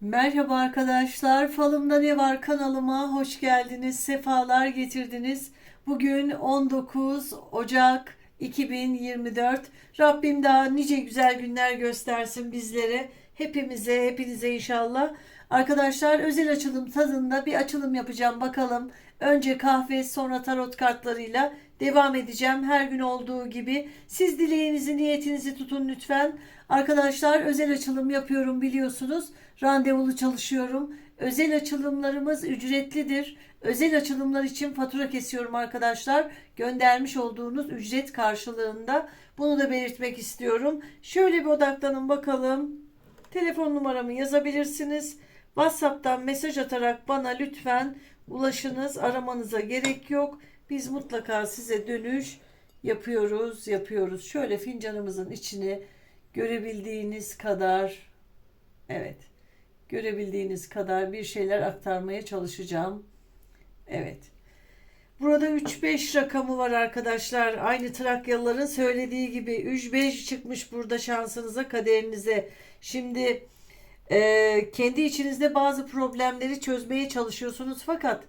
Merhaba arkadaşlar, Falımda Ne Var kanalıma hoş geldiniz, sefalar getirdiniz. Bugün 19 Ocak 2024. Rabbim daha nice güzel günler göstersin bizlere, hepimize, hepinize inşallah. Arkadaşlar özel açılım tadında bir açılım yapacağım bakalım. Önce kahve sonra tarot kartlarıyla devam edeceğim her gün olduğu gibi. Siz dileğinizi, niyetinizi tutun lütfen. Arkadaşlar özel açılım yapıyorum biliyorsunuz. Randevulu çalışıyorum. Özel açılımlarımız ücretlidir. Özel açılımlar için fatura kesiyorum arkadaşlar. Göndermiş olduğunuz ücret karşılığında. Bunu da belirtmek istiyorum. Şöyle bir odaklanın bakalım. Telefon numaramı yazabilirsiniz. WhatsApp'tan mesaj atarak bana lütfen ulaşınız. Aramanıza gerek yok. Biz mutlaka size dönüş yapıyoruz, yapıyoruz. Şöyle fincanımızın içini görebildiğiniz kadar evet görebildiğiniz kadar bir şeyler aktarmaya çalışacağım. Evet. Burada 3-5 rakamı var arkadaşlar. Aynı Trakyalıların söylediği gibi 3-5 çıkmış burada şansınıza, kaderinize. Şimdi e, kendi içinizde bazı problemleri çözmeye çalışıyorsunuz fakat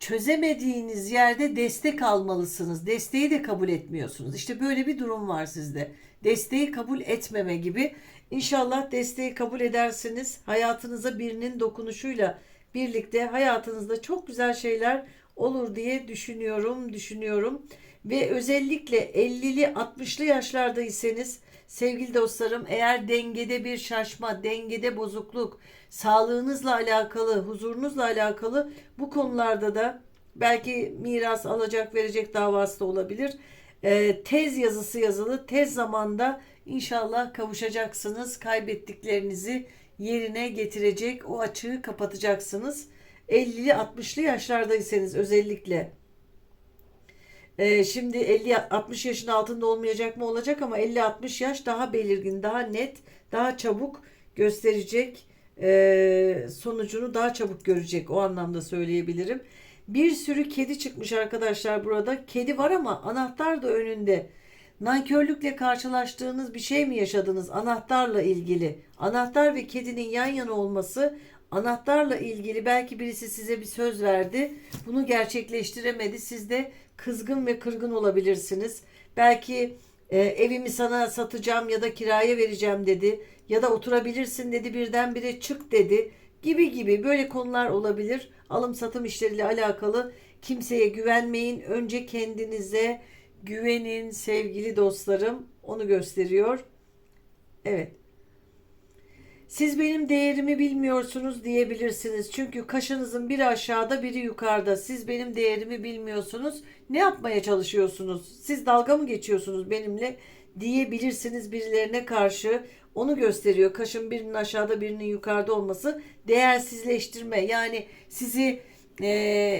çözemediğiniz yerde destek almalısınız. Desteği de kabul etmiyorsunuz. İşte böyle bir durum var sizde. Desteği kabul etmeme gibi. İnşallah desteği kabul edersiniz. Hayatınıza birinin dokunuşuyla birlikte hayatınızda çok güzel şeyler olur diye düşünüyorum, düşünüyorum. Ve özellikle 50'li 60'lı yaşlardaysanız sevgili dostlarım eğer dengede bir şaşma, dengede bozukluk, sağlığınızla alakalı, huzurunuzla alakalı bu konularda da belki miras alacak verecek davası da olabilir. Ee, tez yazısı yazılı tez zamanda inşallah kavuşacaksınız. Kaybettiklerinizi yerine getirecek o açığı kapatacaksınız. 50'li 60'lı yaşlardaysanız özellikle ee, şimdi 50-60 yaşın altında olmayacak mı olacak ama 50-60 yaş daha belirgin, daha net, daha çabuk gösterecek ee, sonucunu daha çabuk görecek o anlamda söyleyebilirim. Bir sürü kedi çıkmış arkadaşlar burada. Kedi var ama anahtar da önünde. Nankörlükle karşılaştığınız bir şey mi yaşadınız anahtarla ilgili? Anahtar ve kedinin yan yana olması anahtarla ilgili belki birisi size bir söz verdi. Bunu gerçekleştiremedi. Siz de kızgın ve kırgın olabilirsiniz. Belki e, evimi sana satacağım ya da kiraya vereceğim dedi. Ya da oturabilirsin dedi birdenbire çık dedi. Gibi gibi böyle konular olabilir. Alım satım işleriyle alakalı kimseye güvenmeyin. Önce kendinize güvenin sevgili dostlarım. Onu gösteriyor. Evet. Siz benim değerimi bilmiyorsunuz diyebilirsiniz. Çünkü kaşınızın biri aşağıda biri yukarıda. Siz benim değerimi bilmiyorsunuz. Ne yapmaya çalışıyorsunuz? Siz dalga mı geçiyorsunuz benimle diyebilirsiniz birilerine karşı. Onu gösteriyor. Kaşın birinin aşağıda birinin yukarıda olması değersizleştirme. Yani sizi e,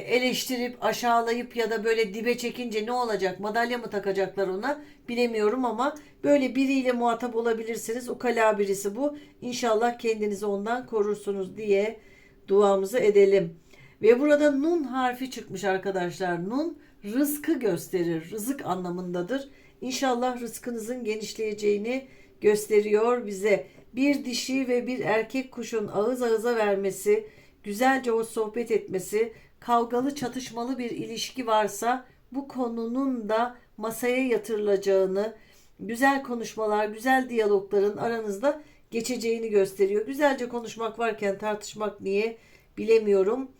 eleştirip aşağılayıp ya da böyle dibe çekince ne olacak? Madalya mı takacaklar ona? Bilemiyorum ama böyle biriyle muhatap olabilirsiniz. Ukala birisi bu. İnşallah kendinizi ondan korursunuz diye duamızı edelim. Ve burada nun harfi çıkmış arkadaşlar. Nun rızkı gösterir. Rızık anlamındadır. İnşallah rızkınızın genişleyeceğini gösteriyor bize. Bir dişi ve bir erkek kuşun ağız ağıza vermesi, güzelce o sohbet etmesi, kavgalı çatışmalı bir ilişki varsa bu konunun da masaya yatırılacağını, güzel konuşmalar, güzel diyalogların aranızda geçeceğini gösteriyor. Güzelce konuşmak varken tartışmak niye bilemiyorum.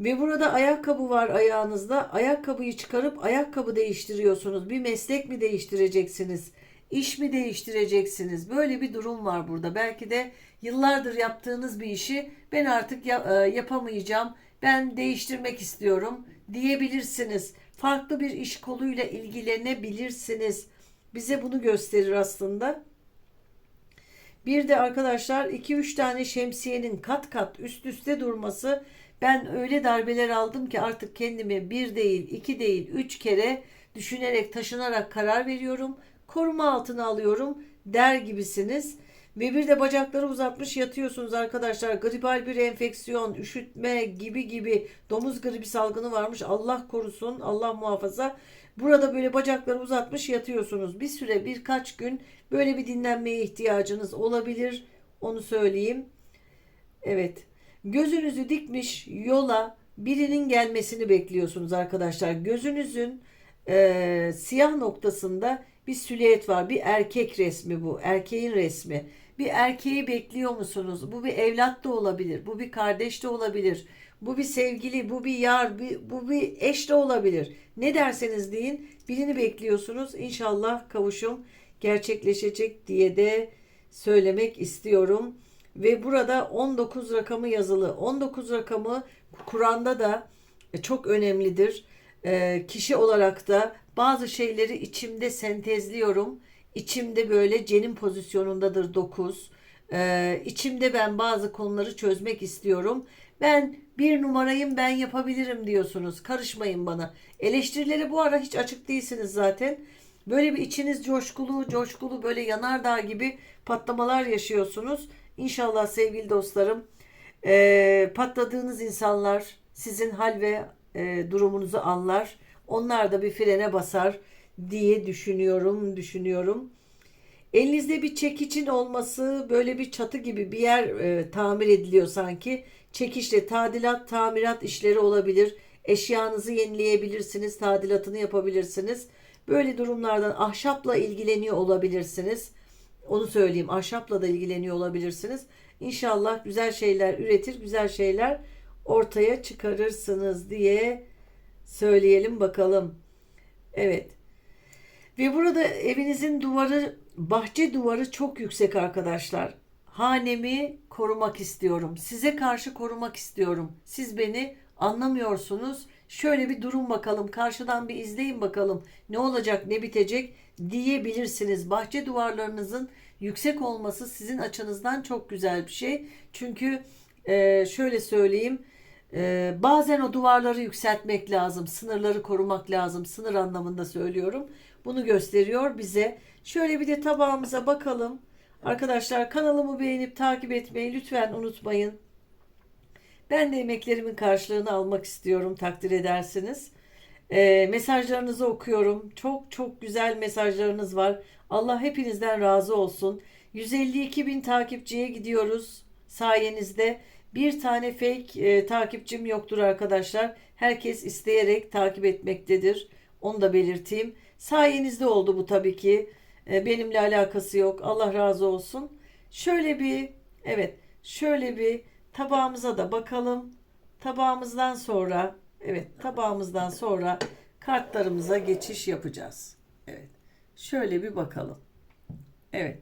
Ve burada ayakkabı var ayağınızda. Ayakkabıyı çıkarıp ayakkabı değiştiriyorsunuz. Bir meslek mi değiştireceksiniz? İş mi değiştireceksiniz? Böyle bir durum var burada. Belki de yıllardır yaptığınız bir işi ben artık e, yapamayacağım. Ben değiştirmek istiyorum diyebilirsiniz. Farklı bir iş koluyla ilgilenebilirsiniz. Bize bunu gösterir aslında. Bir de arkadaşlar 2-3 tane şemsiyenin kat kat üst üste durması ben öyle darbeler aldım ki artık kendimi bir değil, iki değil, üç kere düşünerek, taşınarak karar veriyorum. Koruma altına alıyorum der gibisiniz. Ve bir de bacakları uzatmış yatıyorsunuz arkadaşlar. Gribal bir enfeksiyon, üşütme gibi gibi domuz gribi salgını varmış. Allah korusun, Allah muhafaza. Burada böyle bacakları uzatmış yatıyorsunuz. Bir süre birkaç gün böyle bir dinlenmeye ihtiyacınız olabilir. Onu söyleyeyim. Evet. Gözünüzü dikmiş yola birinin gelmesini bekliyorsunuz arkadaşlar. Gözünüzün e, siyah noktasında bir silüet var. Bir erkek resmi bu. Erkeğin resmi. Bir erkeği bekliyor musunuz? Bu bir evlat da olabilir. Bu bir kardeş de olabilir. Bu bir sevgili, bu bir yar, bu bir eş de olabilir. Ne derseniz deyin birini bekliyorsunuz. İnşallah kavuşum gerçekleşecek diye de söylemek istiyorum. Ve burada 19 rakamı yazılı. 19 rakamı Kur'an'da da çok önemlidir. Ee, kişi olarak da bazı şeyleri içimde sentezliyorum. İçimde böyle cenin pozisyonundadır 9. Ee, içimde ben bazı konuları çözmek istiyorum. Ben bir numarayım ben yapabilirim diyorsunuz. Karışmayın bana. Eleştirilere bu ara hiç açık değilsiniz zaten. Böyle bir içiniz coşkulu, coşkulu böyle yanardağ gibi patlamalar yaşıyorsunuz. İnşallah sevgili dostlarım e, patladığınız insanlar sizin hal ve e, durumunuzu anlar. Onlar da bir frene basar diye düşünüyorum, düşünüyorum. Elinizde bir çekicin olması böyle bir çatı gibi bir yer e, tamir ediliyor sanki. Çekişle tadilat, tamirat işleri olabilir. Eşyanızı yenileyebilirsiniz, tadilatını yapabilirsiniz. Böyle durumlardan ahşapla ilgileniyor olabilirsiniz. Onu söyleyeyim. Ahşapla da ilgileniyor olabilirsiniz. İnşallah güzel şeyler üretir, güzel şeyler ortaya çıkarırsınız diye söyleyelim bakalım. Evet. Ve burada evinizin duvarı, bahçe duvarı çok yüksek arkadaşlar. Hanemi korumak istiyorum. Size karşı korumak istiyorum. Siz beni anlamıyorsunuz. Şöyle bir durun bakalım. Karşıdan bir izleyin bakalım. Ne olacak, ne bitecek diyebilirsiniz. Bahçe duvarlarınızın yüksek olması sizin açınızdan çok güzel bir şey. Çünkü e, şöyle söyleyeyim. e, bazen o duvarları yükseltmek lazım. Sınırları korumak lazım. Sınır anlamında söylüyorum. Bunu gösteriyor bize. Şöyle bir de tabağımıza bakalım. Arkadaşlar kanalımı beğenip takip etmeyi lütfen unutmayın. Ben de emeklerimin karşılığını almak istiyorum takdir edersiniz. Ee, mesajlarınızı okuyorum. Çok çok güzel mesajlarınız var. Allah hepinizden razı olsun. 152 bin takipçiye gidiyoruz sayenizde. Bir tane fake e, takipçim yoktur arkadaşlar. Herkes isteyerek takip etmektedir. Onu da belirteyim. Sayenizde oldu bu tabii ki. E, benimle alakası yok. Allah razı olsun. Şöyle bir evet şöyle bir tabağımıza da bakalım. Tabağımızdan sonra evet tabağımızdan sonra kartlarımıza geçiş yapacağız. Evet. Şöyle bir bakalım. Evet.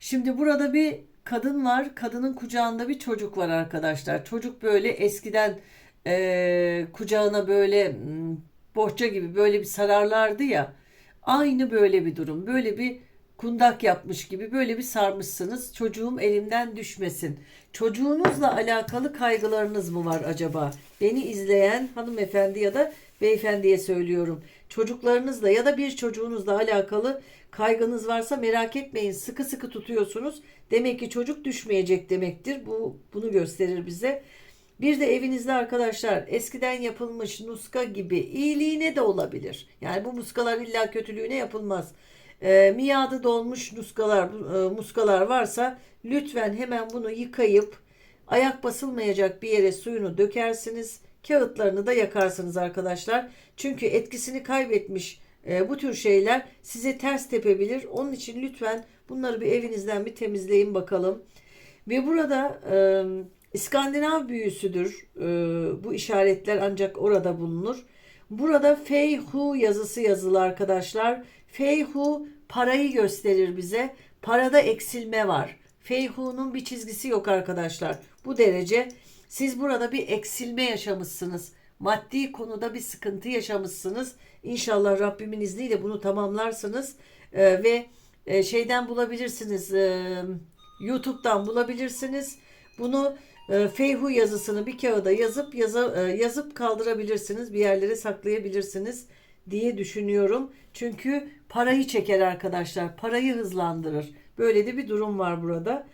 Şimdi burada bir kadın var. Kadının kucağında bir çocuk var arkadaşlar. Çocuk böyle eskiden eee, kucağına böyle hmm, bohça gibi böyle bir sararlardı ya. Aynı böyle bir durum. Böyle bir kundak yapmış gibi böyle bir sarmışsınız. Çocuğum elimden düşmesin. Çocuğunuzla alakalı kaygılarınız mı var acaba? Beni izleyen hanımefendi ya da beyefendiye söylüyorum. Çocuklarınızla ya da bir çocuğunuzla alakalı kaygınız varsa merak etmeyin. Sıkı sıkı tutuyorsunuz. Demek ki çocuk düşmeyecek demektir. Bu bunu gösterir bize. Bir de evinizde arkadaşlar eskiden yapılmış nuska gibi iyiliğine de olabilir. Yani bu muskalar illa kötülüğüne yapılmaz. E, miadı dolmuş nuskalar, e, muskalar varsa lütfen hemen bunu yıkayıp ayak basılmayacak bir yere suyunu dökersiniz. Kağıtlarını da yakarsınız arkadaşlar. Çünkü etkisini kaybetmiş e, bu tür şeyler size ters tepebilir. Onun için lütfen bunları bir evinizden bir temizleyin bakalım. Ve burada e, İskandinav büyüsüdür. E, bu işaretler ancak orada bulunur. Burada Feyhu yazısı yazılı arkadaşlar. Feyhu parayı gösterir bize. Parada eksilme var. Feyhu'nun bir çizgisi yok arkadaşlar. Bu derece siz burada bir eksilme yaşamışsınız. Maddi konuda bir sıkıntı yaşamışsınız. İnşallah Rabbimin izniyle bunu tamamlarsınız. Ee, ve e, şeyden bulabilirsiniz. e, YouTube'dan bulabilirsiniz. Bunu e, Feyhu yazısını bir kağıda yazıp yaza, e, yazıp kaldırabilirsiniz. Bir yerlere saklayabilirsiniz diye düşünüyorum. Çünkü parayı çeker arkadaşlar. Parayı hızlandırır. Böyle de bir durum var burada.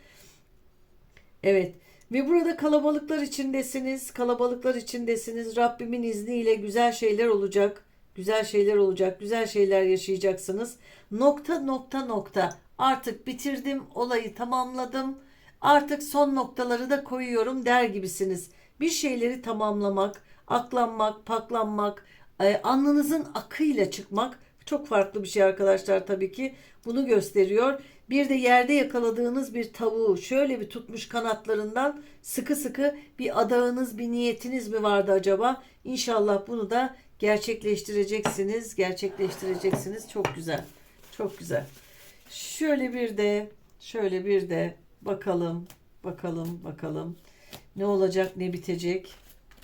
Evet. Ve burada kalabalıklar içindesiniz. Kalabalıklar içindesiniz. Rabbimin izniyle güzel şeyler olacak. Güzel şeyler olacak. Güzel şeyler yaşayacaksınız. Nokta nokta nokta. Artık bitirdim. Olayı tamamladım. Artık son noktaları da koyuyorum der gibisiniz. Bir şeyleri tamamlamak, aklanmak, paklanmak, e, alnınızın akıyla çıkmak çok farklı bir şey arkadaşlar tabii ki. Bunu gösteriyor. Bir de yerde yakaladığınız bir tavuğu şöyle bir tutmuş kanatlarından sıkı sıkı bir adağınız, bir niyetiniz mi vardı acaba? İnşallah bunu da gerçekleştireceksiniz. Gerçekleştireceksiniz. Çok güzel. Çok güzel. Şöyle bir de şöyle bir de bakalım. Bakalım, bakalım. Ne olacak, ne bitecek?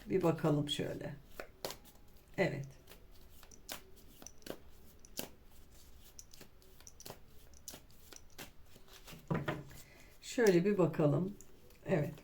Bir bakalım şöyle. Evet. Şöyle bir bakalım. Evet.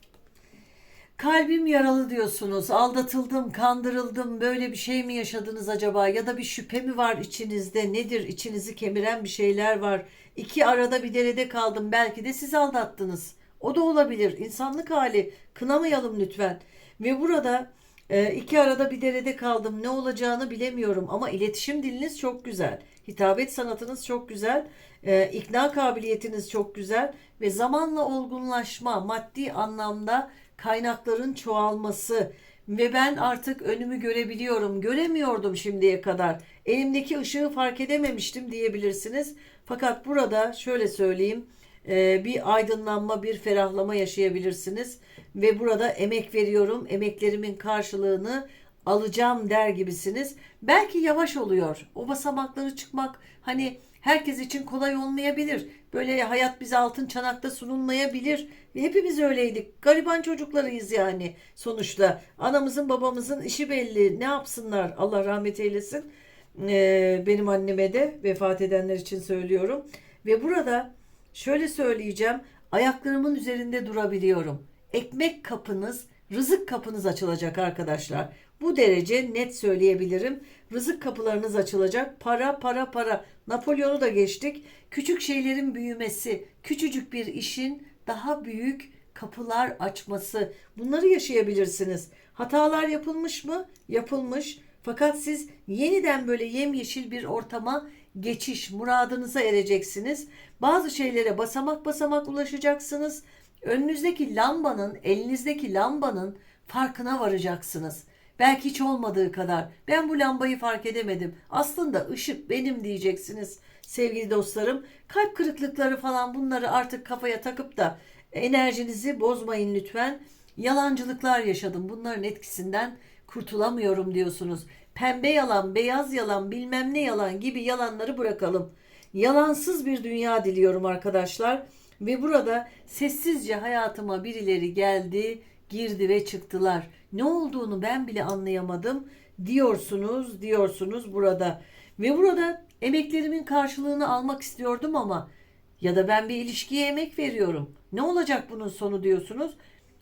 Kalbim yaralı diyorsunuz. Aldatıldım, kandırıldım. Böyle bir şey mi yaşadınız acaba? Ya da bir şüphe mi var içinizde? Nedir? İçinizi kemiren bir şeyler var. İki arada bir derede kaldım. Belki de siz aldattınız. O da olabilir. İnsanlık hali. Kınamayalım lütfen. Ve burada e, iki arada bir derede kaldım. Ne olacağını bilemiyorum. Ama iletişim diliniz çok güzel. Hitabet sanatınız çok güzel. E, ikna kabiliyetiniz çok güzel. Ve zamanla olgunlaşma, maddi anlamda kaynakların çoğalması ve ben artık önümü görebiliyorum. Göremiyordum şimdiye kadar. Elimdeki ışığı fark edememiştim diyebilirsiniz. Fakat burada şöyle söyleyeyim e, bir aydınlanma, bir ferahlama yaşayabilirsiniz. Ve burada emek veriyorum, emeklerimin karşılığını alacağım der gibisiniz. Belki yavaş oluyor. O basamakları çıkmak hani herkes için kolay olmayabilir. Böyle hayat bize altın çanakta sunulmayabilir. Hepimiz öyleydik. Gariban çocuklarıyız yani sonuçta. Anamızın babamızın işi belli. Ne yapsınlar Allah rahmet eylesin. Ee, benim anneme de vefat edenler için söylüyorum. Ve burada şöyle söyleyeceğim. Ayaklarımın üzerinde durabiliyorum. Ekmek kapınız, rızık kapınız açılacak arkadaşlar. Bu derece net söyleyebilirim. Rızık kapılarınız açılacak. Para, para, para. Napolyon'u da geçtik. Küçük şeylerin büyümesi, küçücük bir işin daha büyük kapılar açması. Bunları yaşayabilirsiniz. Hatalar yapılmış mı? Yapılmış. Fakat siz yeniden böyle yemyeşil bir ortama geçiş, muradınıza ereceksiniz. Bazı şeylere basamak basamak ulaşacaksınız. Önünüzdeki lambanın, elinizdeki lambanın farkına varacaksınız. Belki hiç olmadığı kadar. Ben bu lambayı fark edemedim. Aslında ışık benim diyeceksiniz sevgili dostlarım. Kalp kırıklıkları falan bunları artık kafaya takıp da enerjinizi bozmayın lütfen. Yalancılıklar yaşadım. Bunların etkisinden kurtulamıyorum diyorsunuz. Pembe yalan, beyaz yalan, bilmem ne yalan gibi yalanları bırakalım. Yalansız bir dünya diliyorum arkadaşlar. Ve burada sessizce hayatıma birileri geldi, girdi ve çıktılar. Ne olduğunu ben bile anlayamadım diyorsunuz, diyorsunuz burada. Ve burada emeklerimin karşılığını almak istiyordum ama ya da ben bir ilişkiye emek veriyorum. Ne olacak bunun sonu diyorsunuz.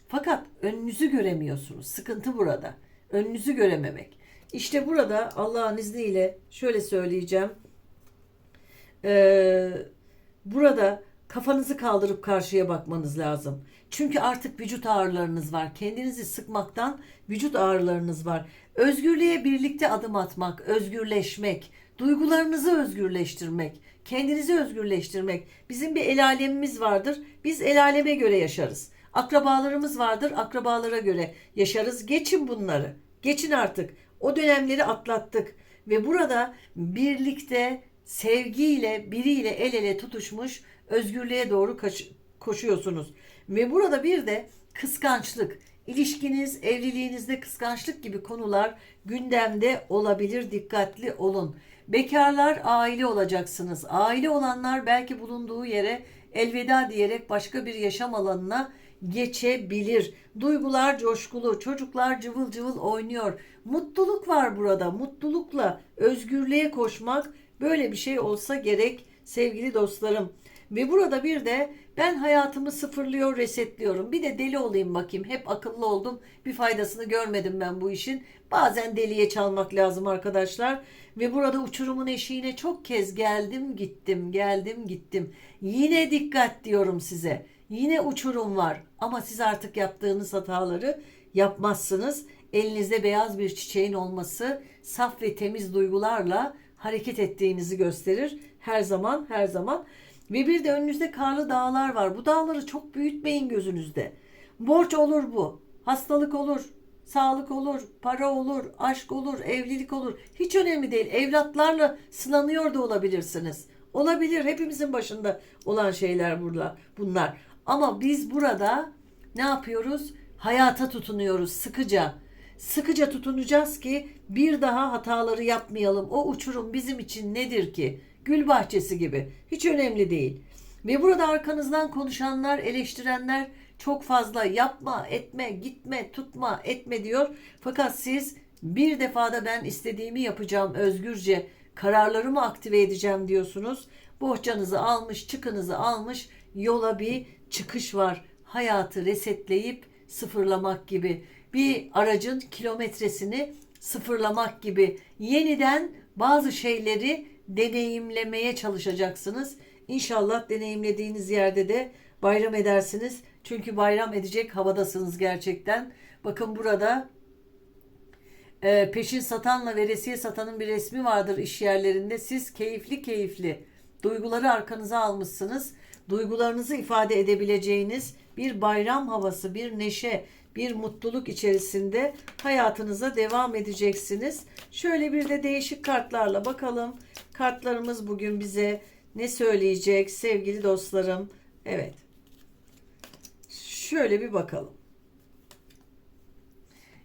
Fakat önünüzü göremiyorsunuz. Sıkıntı burada. Önünüzü görememek. İşte burada Allah'ın izniyle şöyle söyleyeceğim. Ee, burada kafanızı kaldırıp karşıya bakmanız lazım. Çünkü artık vücut ağrılarınız var. Kendinizi sıkmaktan vücut ağrılarınız var. Özgürlüğe birlikte adım atmak, özgürleşmek, duygularınızı özgürleştirmek, kendinizi özgürleştirmek. Bizim bir el alemimiz vardır. Biz el aleme göre yaşarız. Akrabalarımız vardır. Akrabalara göre yaşarız. Geçin bunları. Geçin artık. O dönemleri atlattık ve burada birlikte sevgiyle biriyle el ele tutuşmuş özgürlüğe doğru koşuyorsunuz. Ve burada bir de kıskançlık, ilişkiniz, evliliğinizde kıskançlık gibi konular gündemde olabilir. Dikkatli olun. Bekarlar aile olacaksınız. Aile olanlar belki bulunduğu yere elveda diyerek başka bir yaşam alanına geçebilir. Duygular coşkulu, çocuklar cıvıl cıvıl oynuyor. Mutluluk var burada. Mutlulukla özgürlüğe koşmak böyle bir şey olsa gerek sevgili dostlarım. Ve burada bir de ben hayatımı sıfırlıyor, resetliyorum. Bir de deli olayım bakayım. Hep akıllı oldum. Bir faydasını görmedim ben bu işin. Bazen deliye çalmak lazım arkadaşlar. Ve burada uçurumun eşiğine çok kez geldim gittim, geldim gittim. Yine dikkat diyorum size. Yine uçurum var ama siz artık yaptığınız hataları yapmazsınız. Elinizde beyaz bir çiçeğin olması saf ve temiz duygularla hareket ettiğinizi gösterir. Her zaman her zaman Ve bir de önünüzde karlı dağlar var. Bu dağları çok büyütmeyin gözünüzde. Borç olur bu. Hastalık olur. Sağlık olur, para olur, aşk olur, evlilik olur. Hiç önemli değil. Evlatlarla sınanıyor da olabilirsiniz. Olabilir. Hepimizin başında olan şeyler burada, bunlar. Ama biz burada ne yapıyoruz? Hayata tutunuyoruz sıkıca. Sıkıca tutunacağız ki bir daha hataları yapmayalım. O uçurum bizim için nedir ki? Gül bahçesi gibi. Hiç önemli değil. Ve burada arkanızdan konuşanlar, eleştirenler çok fazla yapma, etme, gitme, tutma, etme diyor. Fakat siz bir defada ben istediğimi yapacağım özgürce, kararlarımı aktive edeceğim diyorsunuz. Bohçanızı almış, çıkınızı almış, yola bir çıkış var. Hayatı resetleyip sıfırlamak gibi. Bir aracın kilometresini sıfırlamak gibi. Yeniden bazı şeyleri deneyimlemeye çalışacaksınız. İnşallah deneyimlediğiniz yerde de bayram edersiniz. Çünkü bayram edecek havadasınız gerçekten. Bakın burada e, peşin satanla veresiye satanın bir resmi vardır iş yerlerinde. Siz keyifli keyifli duyguları arkanıza almışsınız. Duygularınızı ifade edebileceğiniz bir bayram havası, bir neşe, bir mutluluk içerisinde hayatınıza devam edeceksiniz. Şöyle bir de değişik kartlarla bakalım. Kartlarımız bugün bize ne söyleyecek sevgili dostlarım? Evet. Şöyle bir bakalım.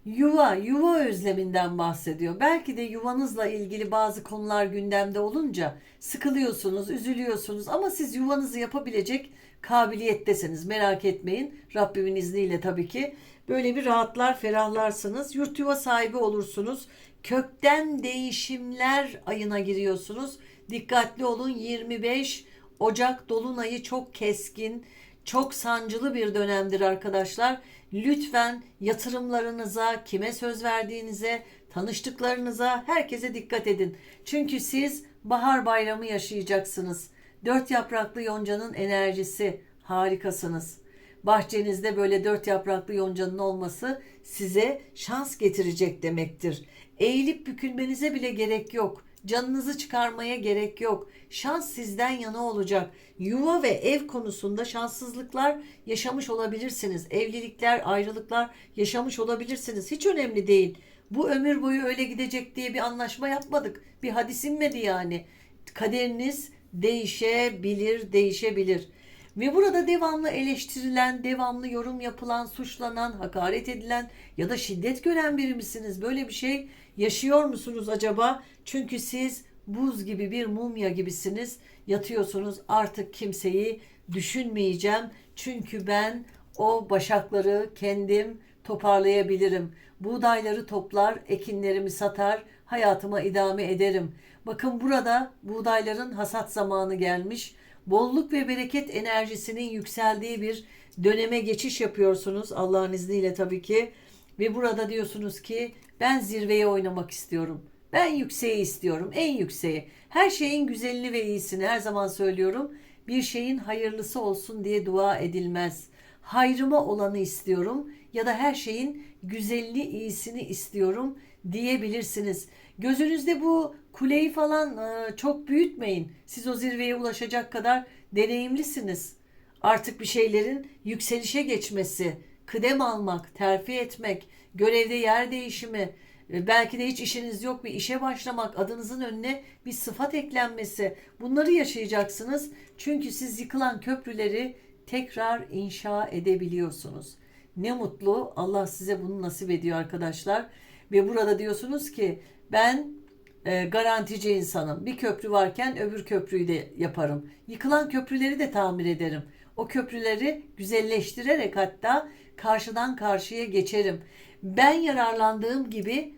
Yuva, yuva özleminden bahsediyor. Belki de yuvanızla ilgili bazı konular gündemde olunca sıkılıyorsunuz, üzülüyorsunuz ama siz yuvanızı yapabilecek kabiliyettesiniz. Merak etmeyin. Rabbimin izniyle tabii ki böyle bir rahatlar, ferahlarsınız. Yurt yuva sahibi olursunuz. Kökten değişimler ayına giriyorsunuz. Dikkatli olun 25 Ocak dolunayı çok keskin, çok sancılı bir dönemdir arkadaşlar. Lütfen yatırımlarınıza, kime söz verdiğinize, tanıştıklarınıza, herkese dikkat edin. Çünkü siz bahar bayramı yaşayacaksınız. Dört yapraklı yoncanın enerjisi harikasınız. Bahçenizde böyle dört yapraklı yoncanın olması size şans getirecek demektir. Eğilip bükülmenize bile gerek yok. Canınızı çıkarmaya gerek yok. Şans sizden yana olacak. Yuva ve ev konusunda şanssızlıklar yaşamış olabilirsiniz. Evlilikler, ayrılıklar yaşamış olabilirsiniz. Hiç önemli değil. Bu ömür boyu öyle gidecek diye bir anlaşma yapmadık. Bir hadis inmedi yani. Kaderiniz değişebilir, değişebilir. Ve burada devamlı eleştirilen, devamlı yorum yapılan, suçlanan, hakaret edilen ya da şiddet gören biri misiniz? Böyle bir şey yaşıyor musunuz acaba? Çünkü siz buz gibi bir mumya gibisiniz. Yatıyorsunuz artık kimseyi düşünmeyeceğim. Çünkü ben o başakları kendim toparlayabilirim. Buğdayları toplar, ekinlerimi satar, hayatıma idame ederim. Bakın burada buğdayların hasat zamanı gelmiş. Bolluk ve bereket enerjisinin yükseldiği bir döneme geçiş yapıyorsunuz Allah'ın izniyle tabii ki. Ve burada diyorsunuz ki ben zirveye oynamak istiyorum. Ben yükseği istiyorum, en yükseği. Her şeyin güzelini ve iyisini her zaman söylüyorum. Bir şeyin hayırlısı olsun diye dua edilmez. Hayrıma olanı istiyorum ya da her şeyin güzelini, iyisini istiyorum diyebilirsiniz. Gözünüzde bu kuleyi falan e, çok büyütmeyin. Siz o zirveye ulaşacak kadar deneyimlisiniz. Artık bir şeylerin yükselişe geçmesi, kıdem almak, terfi etmek, görevde yer değişimi, e, belki de hiç işiniz yok bir işe başlamak, adınızın önüne bir sıfat eklenmesi. Bunları yaşayacaksınız. Çünkü siz yıkılan köprüleri tekrar inşa edebiliyorsunuz. Ne mutlu Allah size bunu nasip ediyor arkadaşlar. Ve burada diyorsunuz ki ben e, garantici insanım. Bir köprü varken öbür köprüyü de yaparım. Yıkılan köprüleri de tamir ederim. O köprüleri güzelleştirerek hatta karşıdan karşıya geçerim. Ben yararlandığım gibi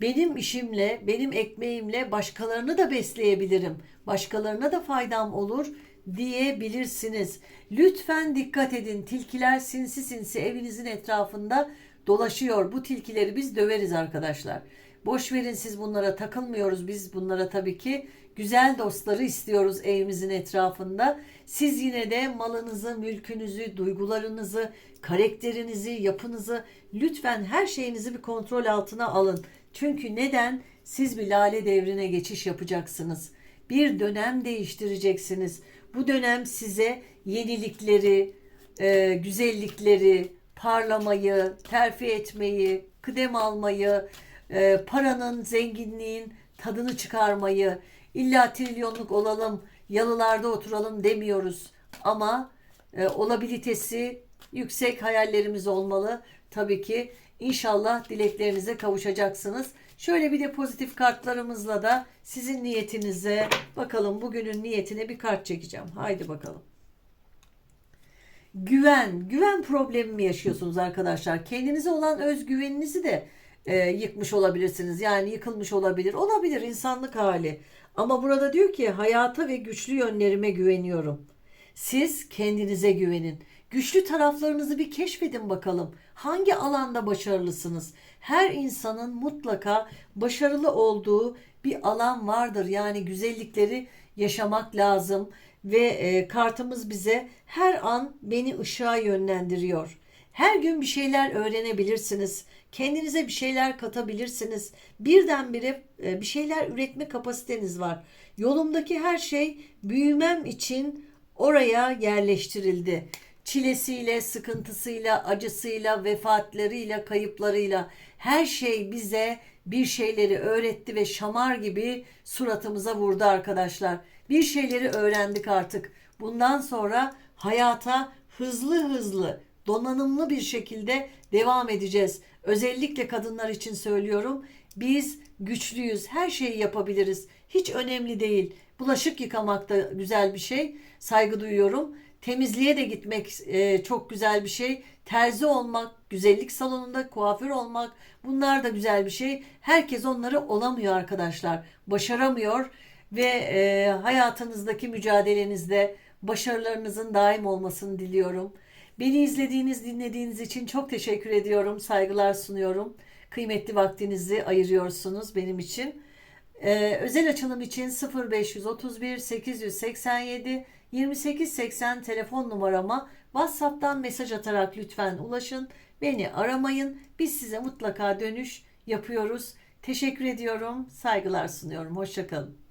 benim işimle, benim ekmeğimle başkalarını da besleyebilirim. Başkalarına da faydam olur diyebilirsiniz. Lütfen dikkat edin. Tilkiler sinsi sinsi evinizin etrafında dolaşıyor. Bu tilkileri biz döveriz arkadaşlar. Boş verin siz bunlara takılmıyoruz. Biz bunlara tabii ki güzel dostları istiyoruz evimizin etrafında. Siz yine de malınızı, mülkünüzü, duygularınızı, karakterinizi, yapınızı lütfen her şeyinizi bir kontrol altına alın. Çünkü neden? Siz bir lale devrine geçiş yapacaksınız. Bir dönem değiştireceksiniz. Bu dönem size yenilikleri, e, güzellikleri, parlamayı, terfi etmeyi, kıdem almayı, e, paranın, zenginliğin tadını çıkarmayı, illa trilyonluk olalım, yalılarda oturalım demiyoruz. Ama e, olabilitesi yüksek hayallerimiz olmalı. Tabii ki inşallah dileklerinize kavuşacaksınız. Şöyle bir de pozitif kartlarımızla da sizin niyetinize bakalım bugünün niyetine bir kart çekeceğim. Haydi bakalım. Güven, güven problemi mi yaşıyorsunuz arkadaşlar? Kendinize olan özgüveninizi de e, yıkmış olabilirsiniz. Yani yıkılmış olabilir. Olabilir insanlık hali. Ama burada diyor ki hayata ve güçlü yönlerime güveniyorum. Siz kendinize güvenin. Güçlü taraflarınızı bir keşfedin bakalım. Hangi alanda başarılısınız? Her insanın mutlaka başarılı olduğu bir alan vardır. Yani güzellikleri yaşamak lazım ve e, kartımız bize her an beni ışığa yönlendiriyor. Her gün bir şeyler öğrenebilirsiniz. Kendinize bir şeyler katabilirsiniz. Birdenbire e, bir şeyler üretme kapasiteniz var. Yolumdaki her şey büyümem için oraya yerleştirildi. Çilesiyle, sıkıntısıyla, acısıyla, vefatlarıyla, kayıplarıyla her şey bize bir şeyleri öğretti ve şamar gibi suratımıza vurdu arkadaşlar. Bir şeyleri öğrendik artık. Bundan sonra hayata hızlı hızlı, donanımlı bir şekilde devam edeceğiz. Özellikle kadınlar için söylüyorum. Biz güçlüyüz. Her şeyi yapabiliriz. Hiç önemli değil. Bulaşık yıkamak da güzel bir şey. Saygı duyuyorum. Temizliğe de gitmek e, çok güzel bir şey. Terzi olmak, güzellik salonunda kuaför olmak bunlar da güzel bir şey. Herkes onları olamıyor arkadaşlar. Başaramıyor ve e, hayatınızdaki mücadelenizde başarılarınızın daim olmasını diliyorum. Beni izlediğiniz, dinlediğiniz için çok teşekkür ediyorum. Saygılar sunuyorum. Kıymetli vaktinizi ayırıyorsunuz benim için. Ee, özel açılım için 0531 887 2880 telefon numarama WhatsApp'tan mesaj atarak lütfen ulaşın. Beni aramayın. Biz size mutlaka dönüş yapıyoruz. Teşekkür ediyorum. Saygılar sunuyorum. Hoşçakalın.